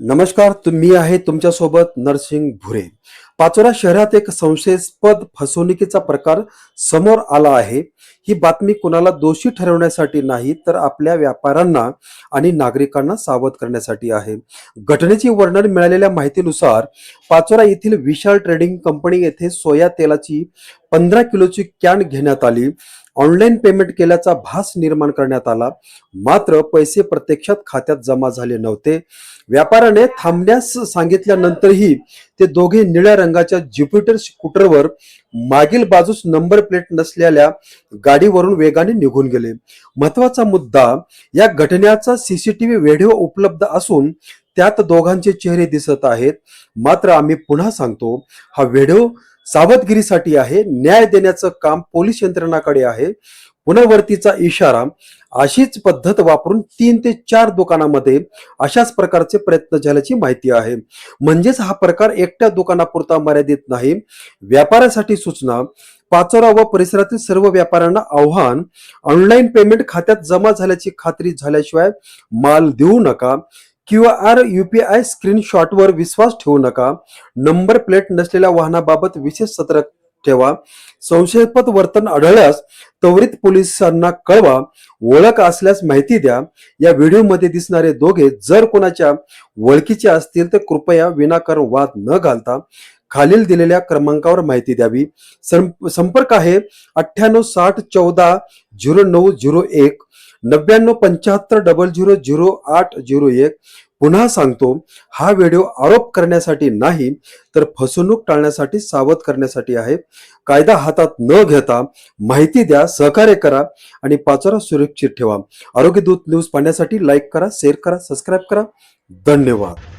नमस्कार तुम्ही आहे तुमच्यासोबत नरसिंग भुरे. पाचोरा शहरात एक संशयास्पद फसवणुकीचा प्रकार समोर आला आहे. ही बातमी कुणाला दोषी ठरवण्यासाठी नाही तर आपल्या व्यापाऱ्यांना आणि नागरिकांना सावध करण्यासाठी आहे. घटनेची वर्णन मिळालेल्या माहितीनुसार पाचोरा येथील विशाल ट्रेडिंग कंपनी येथे सोया तेलाची पंधरा किलोची कॅन घेण्यात आली. ऑनलाईन पेमेंट केल्याचा भास निर्माण करण्यात आला. मात्र पैसे प्रत्यक्षात खात्यात जमा झाले नव्हते. व्यापाऱ्याने थांबण्यास सांगितल्यानंतरही ते दोघे निळ्या रंगाच्या ज्युपिटर स्कूटरवर मागील बाजूस नंबर प्लेट नसलेल्या गाडीवरून वेगाने निघून गेले. महत्त्वाचा मुद्दा या घटनेचा सीसीटीव्ही व्हिडिओ उपलब्ध असून त्यात दोघांचे चेहरे दिसत आहेत. मात्र आम्ही पुन्हा सांगतो हा व्हिडिओ सावधगिरीसाठी आहे. न्याय देण्याचं काम पोलीस यंत्रणाकडे आहे. पुनर्वर्तीचा इशारा अशीच पद्धत वापरून तीन ते चार दुकानामध्ये अशाच प्रकारचे प्रयत्न झाल्याची माहिती आहे. म्हणजेच हा प्रकार एकट्या दुकानापुरता मर्यादित नाही. व्यापाऱ्यासाठी सूचना पाचोरा व परिसरातील सर्व व्यापाऱ्यांना आव्हान ऑनलाईन पेमेंट खात्यात जमा झाल्याची खात्री झाल्याशिवाय माल देऊ नका. Q R U P I स्क्रीनशॉटवर विश्वास ठेवू नका. नंबर प्लेट नसलेल्या वाहनाबाबत विशेष सतर्क ठेवा. संशयास्पद वर्तन आढळल्यास त्वरित पोलिसांना कळवा. ओळख असल्यास माहिती द्या. या व्हिडिओमध्ये दिसणारे दोघे जर कोणाच्या ओळखीचे असतील तर कृपया विनाकारण वाद न घालता खालील दिलेल्या क्रमांकावर माहिती द्यावी. सं- संपर्क आहे अठ्ठ्याण्णव साठ चौदा झिरो नऊ झिरो एक. नव्याण्णव पंच्याहत्तर डबल झिरो झिरो आठ झिरो एक पुन्हा सांगतो हा व्हिडिओ आरोप करण्यासाठी नाही तर फसवणूक टाळण्यासाठी सावध करण्यासाठी आहे. कायदा हातात न घेता माहिती द्या सहकार्य करा आणि पाचोरा सुरक्षित ठेवा. आरोग्य दूत न्यूज पाहण्यासाठी लाईक करा शेअर करा सबस्क्राईब करा. धन्यवाद.